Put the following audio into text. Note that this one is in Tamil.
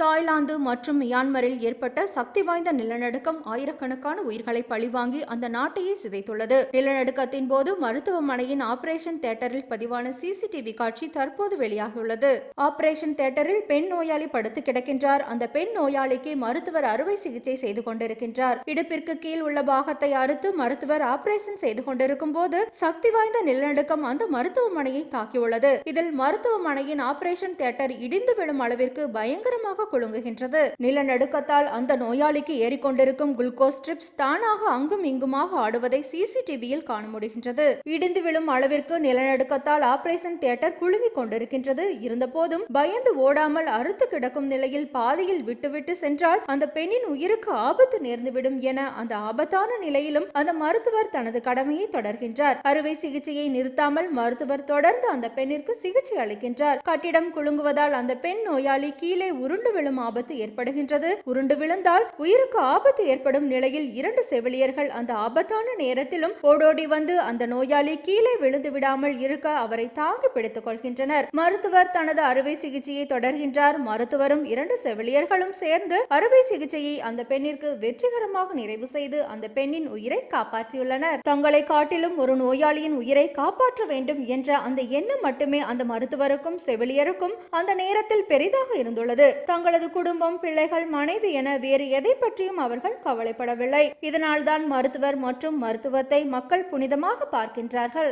தாய்லாந்து மற்றும் மியான்மரில் ஏற்பட்ட சக்தி வாய்ந்த நிலநடுக்கம் ஆயிரக்கணக்கான உயிர்களை பழிவாங்கி அந்த நாட்டையே சிதைத்துள்ளது. நிலநடுக்கத்தின் போது மருத்துவமனையின் ஆபரேஷன் தியேட்டரில் பதிவான சிசிடிவி காட்சி தற்போது வெளியாகியுள்ளது. ஆபரேஷன் தியேட்டரில் பெண் நோயாளி படுத்து கிடக்கின்றார். அந்த பெண் நோயாளிக்கு மருத்துவர் அறுவை சிகிச்சை செய்து கொண்டிருக்கின்றார். இடுப்பிற்கு கீழ் உள்ள பாகத்தை அறுத்து மருத்துவர் ஆபரேஷன் செய்து கொண்டிருக்கும் போது சக்தி வாய்ந்த நிலநடுக்கம் அந்த மருத்துவமனையை தாக்கியுள்ளது. இதில் மருத்துவமனையின் ஆபரேஷன் தியேட்டர் இடிந்து விழும் அளவிற்கு பயங்கரமாக குலுங்குகின்றது. நிலநடுக்கத்தால் அந்த நோயாளிக்கு ஏறிக்கொண்டிருக்கும் குளுக்கோஸ் ட்ரிப்ஸ் தானாக அங்கும் இங்குமாக ஆடுவதை சிசிடிவியில் காண முடிகின்றது இடிந்து விழும் அளவிற்கு நிலநடுக்கத்தால் ஆபரேஷன் தியேட்டர் குலுங்கிக் கொண்டிருக்கின்றது. இருந்தபோதும் பயந்து ஓடாமல் அறுத்து கிடக்கும் நிலையில் பாதையில் விட்டுவிட்டு சென்றால் அந்த பெண்ணின் உயிருக்கு ஆபத்து நேர்ந்துவிடும் என அந்த ஆபத்தான நிலையிலும் அந்த மருத்துவர் தனது கடமையை தொடர்கின்றார். அறுவை சிகிச்சையை நிறுத்தாமல் மருத்துவர் தொடர்ந்து அந்த பெண்ணிற்கு சிகிச்சை அளிக்கின்றார். கட்டிடம் குலுங்குவதால் அந்த பெண் நோயாளி கீழே உருண்டு விழும் ஆபத்து ஏற்படுகின்றது. உருண்டு விழுந்தால் உயிருக்கு ஆபத்து ஏற்படும் நிலையில் இரண்டு செவிலியர்கள் அந்த ஆபத்தான நேரத்திலும் ஓடோடி வந்து அந்த நோயாளி கீழே விழுந்து விடாமல் இருக்க அவரை தாங்கி பிடித்துக் கொள்கின்றனர். மருத்துவர் தனது அறுவை சிகிச்சையை தொடர்கின்றார். மருத்துவரும் இரண்டு செவிலியர்களும் சேர்ந்து அறுவை சிகிச்சையை அந்த பெண்ணிற்கு வெற்றிகரமாக நிறைவு செய்து அந்த பெண்ணின் உயிரை காப்பாற்றியுள்ளனர். தங்களை காட்டிலும் ஒரு நோயாளியின் உயிரை காப்பாற்ற வேண்டும் என்ற அந்த எண்ணம் மட்டுமே அந்த மருத்துவருக்கும் செவிலியருக்கும் அந்த நேரத்தில் பெரிதாக இருந்துள்ளது. தங்கள் தங்களது குடும்பம் பிள்ளைகள் மனைவி என வேறு எதை பற்றியும் அவர்கள் கவலைப்படவில்லை. இதனால்தான் மருத்துவர் மற்றும் மருத்துவத்தை மக்கள் புனிதமாக பார்க்கின்றார்கள்.